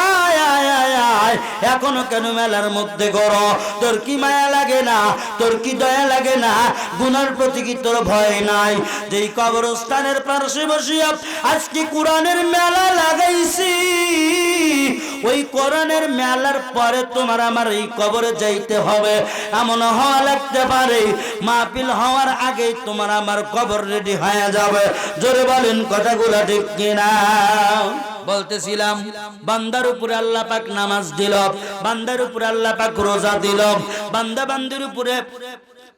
আয় এখনও কেন মেলার মধ্যে গড়? তোর কি মায়া লাগে না? তোর কি দয়া লাগে না? প্রতি কি তোর ভয় নাই? কবরস্থানের পাশে বসিয়া কোরআনের মেলা লাগাইছি। ওই কোরআনের মেলার পরে তোমার আমার এই কবরে যাইতে হবে। এমন হওয়া লাগতে পারে। মাহফিল হওয়ার আগেই তোমার আমার কবর রেডি হয়ে যাবে। জোরে বলেন কথাগুলো ঠিক কিনা? বলতেছিলাম, বান্দার উপরে আল্লাহ পাক নামাজ দিল, বান্দার উপরে আল্লাহ পাক রোজা দিল, বান্দা বান্দির উপরে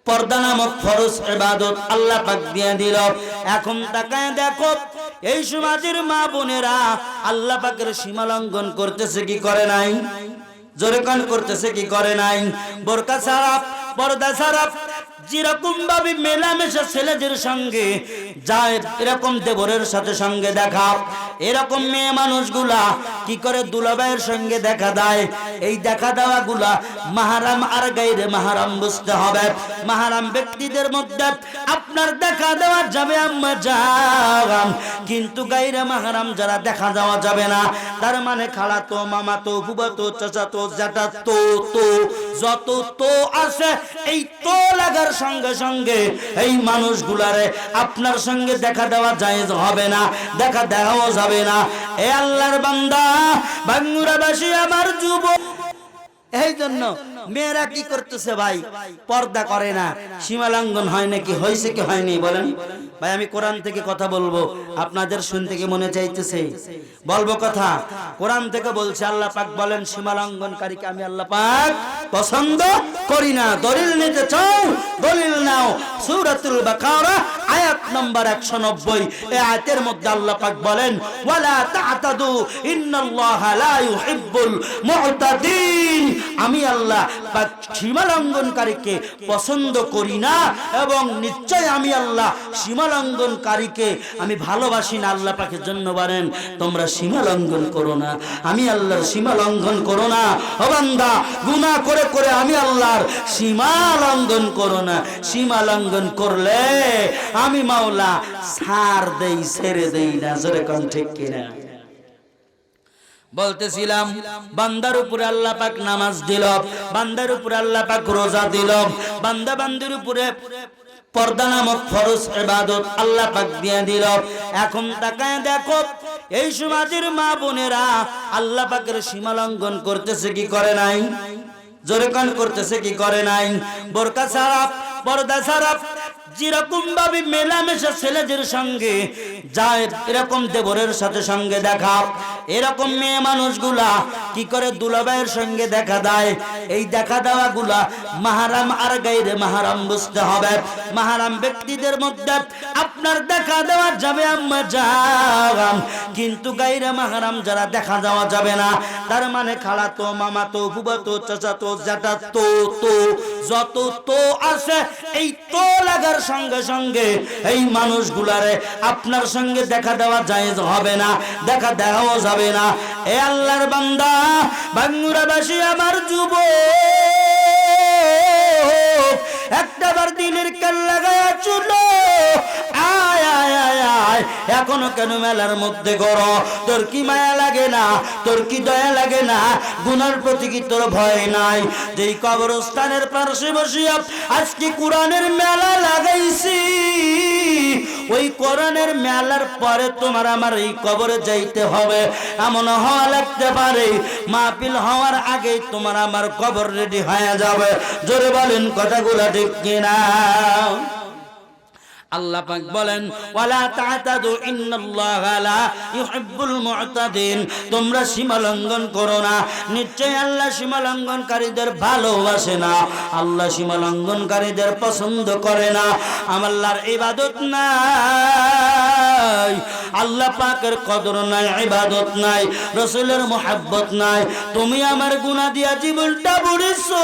পর্দা নামক ফরজ ইবাদত আল্লাহ পাক দিয়ে দিল। এখন তাকায় দেখো, এই সমাজের মা বোনেরা আল্লাহ পাকের সীমা লঙ্ঘন করতেছে কি করে নাই? জোরে কান, করতেছে কি করে নাই? বোরকা ছাড়া, পর্দা ছাড়া যেরকম ভাবে মেলামেশা ছেলেদের সঙ্গে যায়, এরকম দেবরের সাথে সঙ্গে দেখা। এরকম মেয়ে মানুষগুলা কি করে দুলাভাইয়ের সঙ্গে দেখা দেয়? এই দেখা দেওয়া গুলা মাহারাম আর গাইরে মাহারাম বুঝতে হবে। মাহারাম ব্যক্তিদের মধ্যে আপনার দেখা দেওয়া যাবে আম্মা যান কিন্তু গাইরে মাহারাম যারা দেখা যাওয়া যাবে না, তার মানে খালা তো, মামা তো বুবা তো, চাচা তো, জ্যাঠা তো তো, যত তো আছে, এই তো লাগার সঙ্গে সঙ্গে এই মানুষগুলারে আপনার সঙ্গে দেখা দেওয়া জায়েজ হবে না, দেখা দেওয়াও যাবে না। এ আল্লাহর বান্দা বাংলাদেশী আমার যুব এই জন্য মেয়েরা কি করতেছে ভাই? পর্দা করে না। সীমা লঙ্ঘন হয় নাকি? হয়েছে কি হয়নি বলেন। ভাই, আমি কোরআন থেকে কথা বলব। আপনাদের শুনতে কি মনে চাইতেছে? বলব কথা। কোরআন থেকে বলছে, আল্লাহ পাক বলেন সীমা লঙ্ঘনকারীকে আমি আল্লাহ পাক পছন্দ করি না। দলিল নিতে চাও? দলিল নাও। সূরাতুল বাকারা, আয়াত নম্বর 190 এই আয়াতের মধ্যে আল্লাহ পাক বলেন, ওয়ালা তা'তাদু, ইন্নাল্লাহা লা ইউহিব্বুল মু'তাদিন। আমি আল্লাহ পাক সীমা লঙ্ঘনকারীকে পছন্দ করি না এবং নিশ্চয় আমি আল্লাহ সীমা লঙ্ঘনকারীকে আমি ভালোবাসি না, আল্লাহ পাকের জন্য বলেন, তোমরা সীমা লঙ্ঘন করো না। আমি আল্লাহর সীমা লঙ্ঘন করো না। ও বান্দা, গুনাহ করে করে আমি আল্লাহর সীমা লঙ্ঘন করো না। সীমা লঙ্ঘন করলে আমি মাওলা সার দেই, ছেড়ে দেই না। জোরে কোন ঠিক কিনা? বলতেছিলাম, বান্দার উপরে আল্লাহ পাক নামাজ দিল, বান্দার উপরে আল্লাহ পাক রোজা দিল, বান্দা বান্দির উপরে পর্দা নামক ফরজ ইবাদত আল্লাহ পাক দিয়ে দিল। এখন তাকায় দেখো, এই সমাজের মা বোনেরা আল্লাহ পাকের সীমা লঙ্ঘন করতেছে কি করে নাই? জোরে কান, করতেছে কি করে নাই? বোরকা ছাড়া, পর্দা ছাড়া যেরকম ভাবে মেলামেশা ছেলেদের সঙ্গে যায়, এরকম দেবরের সাথে সঙ্গে দেখা। এরকম মেয়ে মানুষগুলা কি করে দুলাভাইয়ের সঙ্গে দেখা দেয়? এই দেখা দেওয়া গুলা মাহারাম আর গাইরে মাহারাম বুঝতে হবে। মাহারাম ব্যক্তিদের মধ্যে আপনার দেখা দেওয়া যাবে, আম্মা যান কিন্তু গাইরে মাহারাম যারা দেখা যাওয়া যাবে না, তার মানে খালা তো, মামা তো বুবা তো, চাচা তো, জ্যাঠা তো তো, যত তো আছে, এই তো লাগার সঙ্গে সঙ্গে এই মানুষগুলারে আপনার সঙ্গে দেখা দেওয়া যায় হবে না, দেখা দেওয়াও যাবে না। এ আল্লাহর বান্দা, বাংলাবাসী আমার একটা একটাবার দিনের কাল লাগায় চুলো। এখনও কেন মেলার মধ্যে গড়? তোর কি মায়া লাগে না? তোর কি দয়া লাগে না? গুনার প্রতি কি তোর ভয় নাই? যেই কবরস্থানের পাশে বসিয়া আজকে কোরআনের মেলা লাগাইছি, ওই কোরআনের মেলার পরে তোমার আমার এই কবরে যাইতে হবে। এমন হওয়া লাগতে পারে, মাহফিল হওয়ার আগেই তোমার আমার কবর রেডি হয়ে যাবে। জোরে বলেন, কথাগুলো ঠিক কিনা? আল্লাহ পাক বলেন, ওয়ালা তাতাদু ইন্নাল্লাহা লা ইউহিব্বুল মুতাদিন। তোমরা সীমা লঙ্ঘন করো না। নিশ্চয় আল্লাহ সীমা লঙ্ঘনকারীদের ভালোবাসে না। আল্লাহ সীমা লঙ্ঘনকারীদের পছন্দ করে না। আমাল্লাহর ইবাদত নাই। আল্লাহ পাকের কদর নাই, ইবাদত নাই, রসুলের মোহাব্বত নাই। তুমি আমার গুনাহ দিয়া জীবনটা বুড়িছো।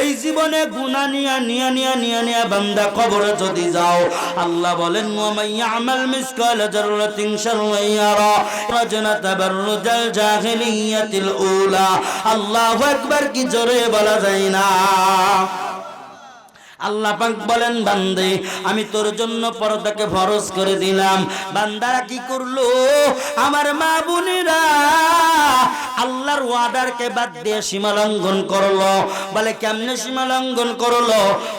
এই জীবনে গুনা নিয়া নিয়া নিয়া নিয়া নিয়া বান্দা কবরে যদি যাও, আল্লাহ বলেন আমাল মিসকাল তাবাররুজাল জাহিলিয়াতিল উলা। আল্লাহু আকবার কি জোরে বলা যায় না। আল্লাহ পাক বলেন, বান্দে, আমি তোর জন্য পর্দাকে ফরজ করে দিলাম। বান্দারা কি করল? আমার মা বোনেরা আল্লাহর ওয়ার্ডারকে বাদ দিয়ে সীমা লঙ্ঘন করল। বলে, কেমনে সীমা লঙ্ঘন করল?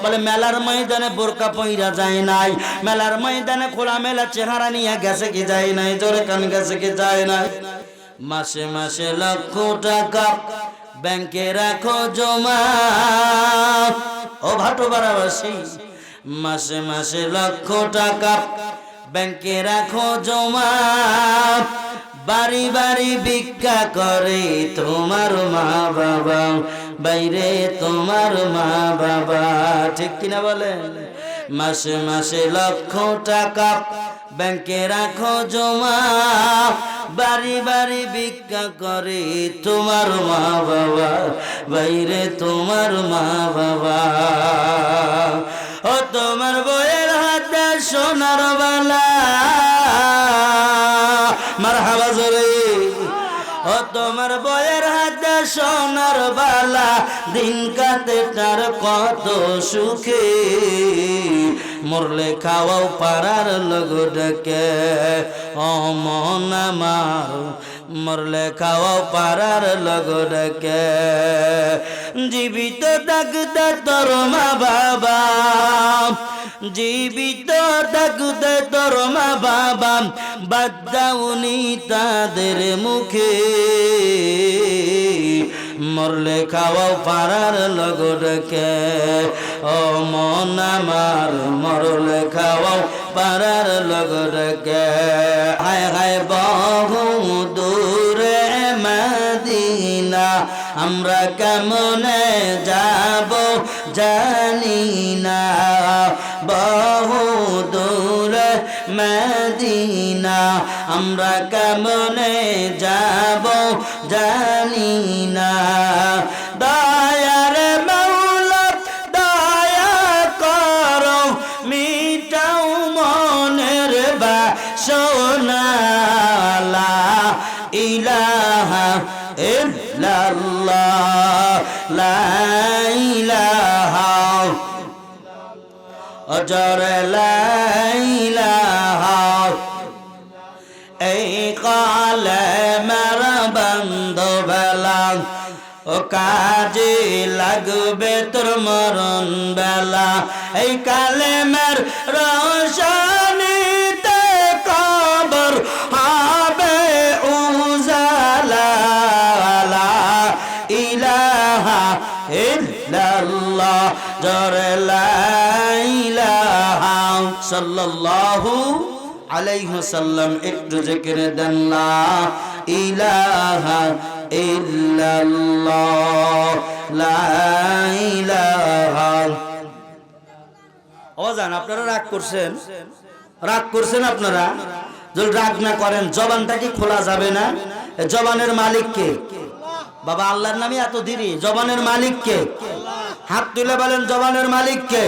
বলে, মেলার ময়দানে বোরকা পইরা যায় নাই। মেলার ময়দানে খোলা মেলা চেহারা নিয়ে গেছে কি যায় নাই? জোরে কান গেছে কি যায় নাই? মাসে মাসে লক্ষ টাকা ব্যাংকে রাখো জমা। ও ভাটো বারাবাসী মাসে মাসে লক্ষ টাকা ব্যাংকে রাখো জমা। বাড়ি বাড়ি ভিক্ষা করে তোমার মা বাবা। বাইরে তোমার মা বাবা। ঠিক কিনা বলেন? মাসে মাসে লক্ষ টাকা ব্যাংকে রাখো জমা। বাড়ি বাড়ি ভিক্ষা করে তোমার মা বাবা। বাইরে তোমার মা বাবা। ও তোমার বইয়ের হাতে সোনার বালা। মার তোমার বয়ের হাতে সোনার বালা, দিন কাতে তার কত সুখে। মরলে খাওয়াও পাড়ার লোক ডেকে, ও মন আমার, মরলে খাওয়াও পাড়ার লোক ডেকে। জীবিত ডাকতে তোর মা বাবা জীবিত ডাকতে তোর মা বাবা বাদ্দাউনি তাদের মুখে। মরলে খাওয়াও পাড়ার লগডকে। ও মন আমার, মরলে খাওয়াও পাড়ার লগডকে। হায় হায় বহু দূরে মদিনা, আমরা কেমনে যাব? জানি না বহু দূরে মদিনা, আমরা কেমনে যাব জানি না দয়ার মৌলা, দয়া করো, মিটাও মনের বা সোনালা ইলাহা ইল্লাল্লাহ, লা অজর লা ইলাহা এই কালে মের বন্ধ বেলা ও কাজে লাগবে তোর মরণ বেলা। এই কালে মের রোশনীতে কবর হবে উজালা। ইলাহা ইল্লাল্লাহ, জরে লা ইলাহা সাল্লাল্লাহু আলাইহি সাল্লাম একটু জিকিরে দেন না ইলাহা ইল্লাল্লাহ, লা ইলাহা অজান, আপনারা রাগ করছেন? রাগ করছেন আপনারা? যদি রাগ না করেন, জবানটা কি খোলা যাবে না? জবানের মালিক কে? বাবা, আল্লাহর নামে এত দেরি। জবানের মালিক কে? হাত তুলে বলেন, জবানের মালিক কে?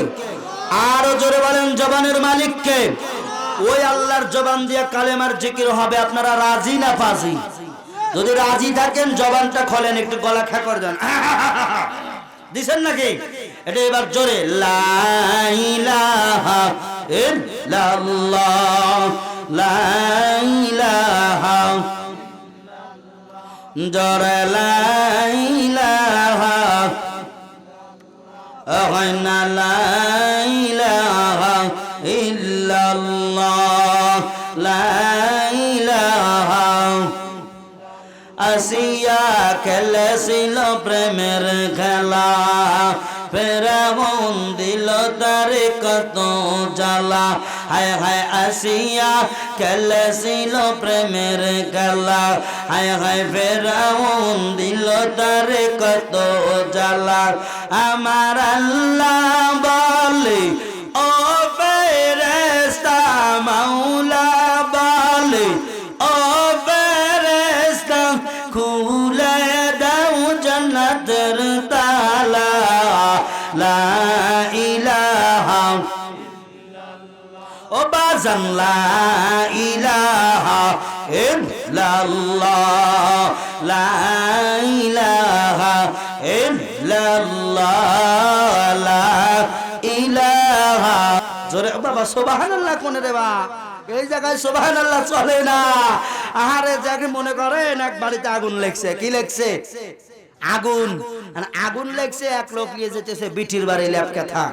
আরও জোরে বলেন জবানের মালিককে। ওই আল্লাহর জবান দিয়া কালেমার জিকির হবে, আপনারা রাজি না ফাজি? যদি রাজি থাকেন, জবানটা খোলেন, একটু গলা খা করে দেন। দিছেন নাকি? এটা এবার জোরে লাইলাহা ইল্লাল্লাহ লাইলাহা জোরে লাইলাহা অহনা লাইলাহা খেলেছিল প্রেমের খেলা। ফেরাউন দিল তারে কত জ্বালা। হায় হায় আসিয়া খেলেছিল প্রেমের খেলা। হায় হায় ফেরাউন দিল তারে কত জ্বালা। আমার আল্লাহ বলে বাজান লা ইলাহা ইল্লাল্লাহ, লা ইলাহা লা ইলাহা। জোরে বাবা, সুবহানাল্লাহ কোনে রে বা এই জায়গায় সুবহানাল্লাহ চলে না। আহারে, যাকে মনে করেন, এক বাড়িতে আগুন লেগছে। কি লেগছে? আগুন। আগুন লেগছে, এক লোক নিয়ে যেতেছে, বিটির বাড়ি ল্যাপ কথা।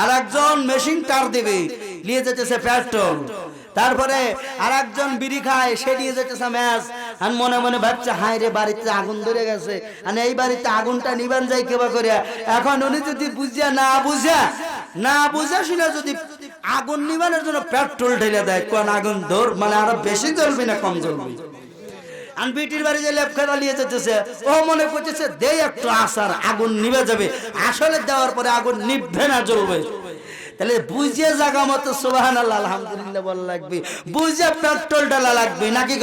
আর একজন মেশিন তার দিবে। নিয়ে যেতেছে পেট্রোল তারপরে আর একজন বিড়ি খায়, সে নিয়ে যেতেছে ম্যাচ। আর মনে মনে ভাবছে, হায় রে, বাড়িতে আগুন ধরে গেছে। আর এই বাড়িতে আগুনটা নিবান যায় কেবা করে? এখন উনি যদি বুঝিয়া না বুঝা না বুঝা শুনে যদি আগুন নিবানোর জন্য পেট্রোল ঢেলে দেয়, কোন আগুন ধর মানে আরও বেশি জ্বলবি না কম জ্বলবি? আর বিটির বাড়ি যে লেপ খেলা নিয়ে যেতেছে, ও মনে করতেছে, দে একটু আসার আগুন নিভে যাবে। আসলে দেওয়ার পরে আগুন নিভবে না জ্বলবে। তাহলে বুঝে জাগা মতো সোহান আল্লাহ আলহামদুলিল্লাহ বলা লাগবে। বুঝে পেট্রোল ডালা লাগবে নাকি